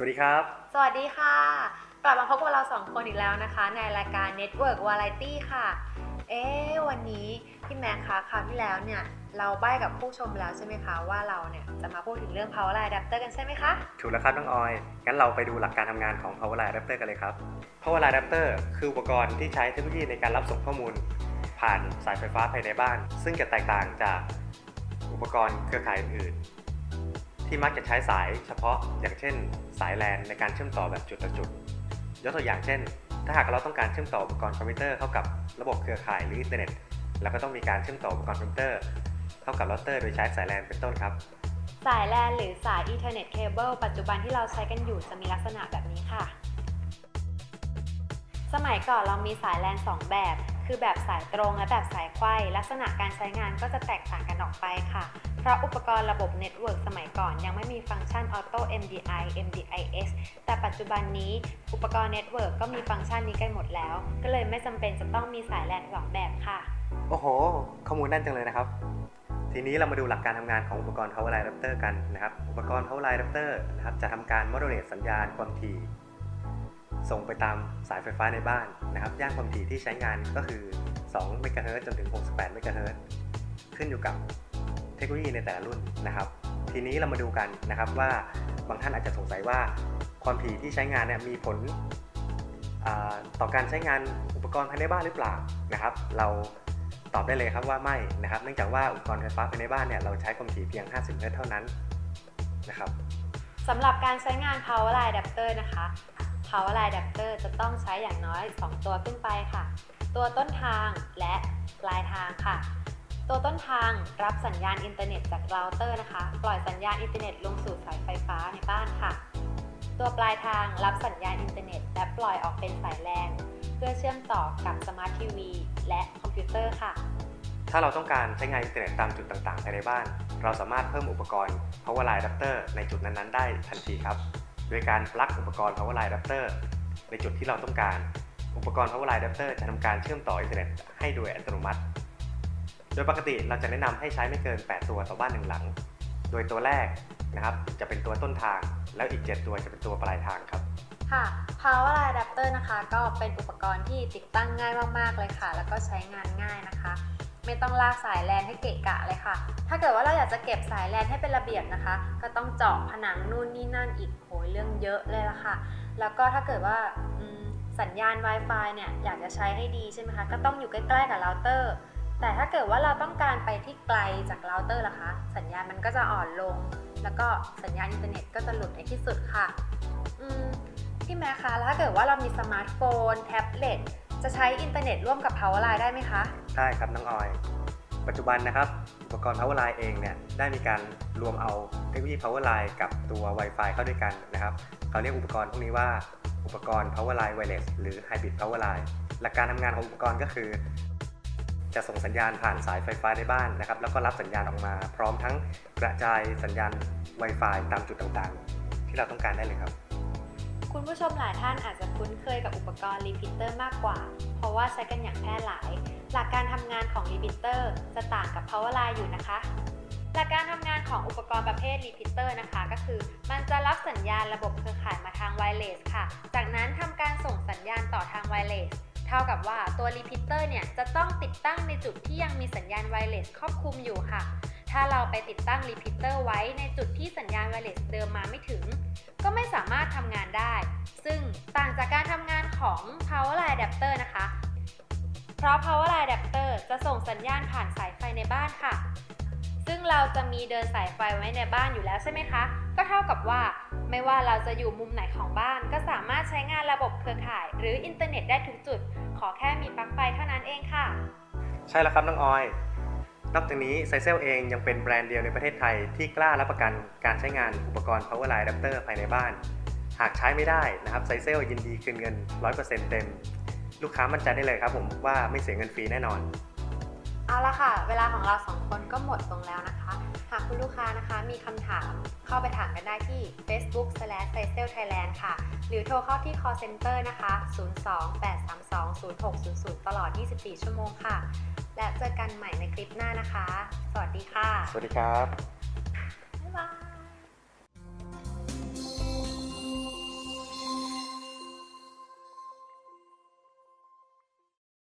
วัสดีครับ สวัสดีค่ะ กลับมาพบกับเราสองคนอีกแล้วนะคะ ในรายการ Network Variety ค่ะ เอ๊ะวันนี้พี่แม็กคะคราวที่แล้วเนี่ยเราใบ้กับผู้ชมแล้วใช่ไหมคะว่าเราเนี่ยจะมาพูดถึงเรื่อง Power Line Adapter กันใช่ไหมคะถูกแล้วครับน้องออย งั้นเราไปดูหลักการทำงานของ Power Line Adapter กันเลยครับ Power Line Adapter คืออุปกรณ์ที่ใช้เทคโนโลยีในการรับส่งข้อมูล ผ่านสายไฟฟ้าภายในบ้าน ซึ่งจะแตกต่างจากอุปกรณ์เครือข่ายอื่นๆ ที่มักจะใช้สายเฉพาะอย่างเช่น สายแลนในการเชื่อมต่อแบบจุดต่อจุด ยกตัวอย่างเช่น ถ้าหากเราต้องการเชื่อมต่ออุปกรณ์คอมพิวเตอร์เข้ากับระบบเครือข่ายหรืออินเทอร์เน็ตเราก็ต้องมีการเชื่อมต่ออุปกรณ์คอมพิวเตอร์เข้ากับเราเตอร์โดยใช้สายแลนเป็นต้นครับ สายแลนหรือสาย Ethernet Cable ปัจจุบันที่เราใช้กันอยู่จะมีลักษณะแบบนี้ค่ะ สมัยก่อนเรามีสายแลน2แบบ คือแบบสายตรงและแบบสายไขว้ลักษณะการใช้งานก็จะแตกต่างกันออกไปค่ะ เพราะอุปกรณ์ระบบเน็ตเวิร์กสมัยก่อนยังไม่มีฟังก์ชัน Auto MDI MDIS แต่ปัจจุบันนี้อุปกรณ์เน็ตเวิร์กก็มีฟังก์ชันนี้กันหมดแล้ว ก็เลยไม่จำเป็นจะต้องมีสายแลนสองแบบค่ะ โอ้โห ข้อมูลแน่นจังเลยนะครับ ทีนี้เรามาดูหลักการทำงานของอุปกรณ์ Power Line Adapter กันนะครับ อุปกรณ์ Power Line Adapter นะครับจะทำการ modulate สัญญาณความถี่ ส่งไปตามสายไฟฟ้าในบ้านนะครับ ย่านความถี่ที่ใช้งานก็คือ2 MHz จนถึง 68 MHz ขึ้นอยู่กับเทคโนโลยีในแต่ละรุ่นนะครับ ทีนี้เรามาดูกันนะครับว่าบางท่านอาจจะสงสัยว่าความถี่ที่ใช้งานเนี่ยมีผลต่อการใช้งานอุปกรณ์ภายในบ้านหรือเปล่านะครับ เราตอบได้เลยครับว่าไม่นะครับ เนื่องจากว่าอุปกรณ์ไฟฟ้าภายในบ้านเนี่ยเราใช้ความถี่เพียง 50เมตรเท่านั้นนะครับสำหรับการใช้งาน Power Line Adapter นะคะ Power Line Adapter จะต้องใช้อย่างน้อย 2 ตัวขึ้นไปค่ะ ตัวต้นทางและปลายทางค่ะ ตัวต้นทางรับสัญญาณอินเทอร์เน็ตจากเราเตอร์นะคะ ปล่อยสัญญาณอินเทอร์เน็ตลงสู่สายไฟฟ้าในบ้านค่ะ ตัวปลายทางรับสัญญาณอินเทอร์เน็ต และปล่อยออกเป็นสายแลนเพื่อเชื่อมต่อกับสมาร์ททีวีและคอมพิวเตอร์ค่ะ ถ้าเราต้องการใช้งานอินเทอร์เน็ตตามจุดต่างๆภายในบ้าน เราสามารถเพิ่มอุปกรณ์ Power Line Adapter ในจุดนั้นๆ ได้ทันทีครับ โดยการปลั๊กอุปกรณ์ Power Line Adapter ในจุดที่เราต้องการ อุปกรณ์ Power Line Adapter จะทำการเชื่อมต่ออินเทอร์เน็ตให้โดยอัตโนมัติ โดยปกติเราจะแนะนำให้ใช้ไม่เกิน 8 ตัวต่อบ้านหนึ่งหลัง โดยตัวแรกนะครับจะเป็นตัวต้นทาง แล้วอีก 7 ตัวจะเป็นตัวปลายทางครับค่ะ Power Line Adapter นะคะ ก็เป็นอุปกรณ์ที่ติดตั้งง่ายมาก ๆ เลยค่ะ แล้วก็ใช้งานง่ายนะคะ ไม่ต้องลากสายแลนให้เกะกะเลยค่ะ ถ้าเกิดว่าเราอยากจะเก็บสายแลนให้เป็นระเบียบนะคะ ก็ต้องเจาะผนังนู่นนี่นั่นอีกโหยเรื่องเยอะเลยละค่ะ แล้วก็ถ้าเกิดว่าสัญญาณ Wi-Fi เนี่ยอยากจะใช้ให้ดีใช่ไหมคะก็ต้องอยู่ใกล้ๆกับเราเตอร์แต่ถ้าเกิดว่าเราต้องการไปที่ไกลจากเราเตอร์ล่ะคะ สัญญาณมันก็จะอ่อนลง แล้วก็สัญญาณอินเทอร์เน็ตก็จะหลุดในที่สุดค่ะอืมพี่แม่คะแล้วถ้าเกิดว่าเรามีสมาร์ทโฟน แท็บเล็ต จะใช้อินเทอร์เน็ตร่วมกับ Power Line ได้ไหมคะ ได้ครับน้องออย ปัจจุบันนะครับ อุปกรณ์ Power Line เองเนี่ยได้มีการรวมเอาเทคโนโลยี Power Line กับตัว Wi-Fi เข้าด้วยกันนะครับเขาเรียกอุปกรณ์พวกนี้ว่าอุปกรณ์ Power Line Wireless หรือ Hybrid Power Line หลักการทำงานของอุปกรณ์ก็คือ จะส่งสัญญาณผ่านสายไฟฟ้าในบ้านนะครับ แล้วก็รับสัญญาณออกมา พร้อมทั้งกระจายสัญญาณ Wi-Fi ตามจุดต่างๆ ที่เราต้องการได้เลยครับ คุณผู้ชมหลายท่านอาจจะคุ้นเคยกับอุปกรณ์รีพิเตอร์มากกว่า เพราะว่าใช้กันอย่างแพร่หลาย หลักการทำงานของรีพิเตอร์จะต่างกับ Power Line อยู่นะคะ หลักการทำงานของอุปกรณ์ประเภทรีพิเตอร์นะคะ ก็คือ มันจะรับสัญญาณระบบเครือข่ายมาทางไวเลสค่ะ จากนั้นทำการส่งสัญญาณต่อทางไวเลสเท่ากับว่าตัวรีพิเตอร์เนี่ยจะต้องติดตั้งในจุดที่ยังมีสัญญาณไวเลสครอบคลุมอยู่ค่ะ ถ้าเราไปติดตั้งรีพิเตอร์ไว้ในจุดที่สัญญาณไวเลสเดิมมาไม่ถึง ก็ไม่สามารถทำงานได้ ซึ่งต่างจากการทำงานของ Power Line Adapter นะคะ เพราะ Power Line Adapter จะส่งสัญญาณผ่านสายไฟในบ้านค่ะ ซึ่งเราจะมีเดินสายไฟไว้ในบ้านอยู่แล้วใช่ไหมคะ ก็เท่ากับว่า ไม่ว่าเราจะอยู่มุมไหนของบ้าน ก็สามารถใช้งานระบบเครือข่าย หรืออินเทอร์เน็ตได้ทุกจุด ขอแค่มีปลั๊กไฟเท่านั้นเองค่ะ ใช่แล้วครับน้องออย นอกจากนี้ไซเซลเองยังเป็นแบรนด์เดียวในประเทศไทยที่กล้ารับประกันการใช้งานอุปกรณ์ Power Line Adapter ภายในบ้าน หากใช้ไม่ได้นะครับไซเซลยินดีคืนเงิน 100%เต็ม ลูกค้ามั่นใจได้เลยครับผมว่าไม่เสียเงินฟรีแน่นอน เอาละค่ะ เวลาของเราสองคนก็หมดลงแล้วนะคะ หากคุณลูกค้านะคะมีคำถามเข้าไปถามกันได้ที่ facebook s l a s h s a l thailand ค่ะ หรือโทรเข้าที่ call center นะคะ 028320600 ตลอด 24 ชั่วโมงค่ะ และเจอกันใหม่ในคลิปหน้านะคะ สวัสดีค่ะ สวัสดีครับ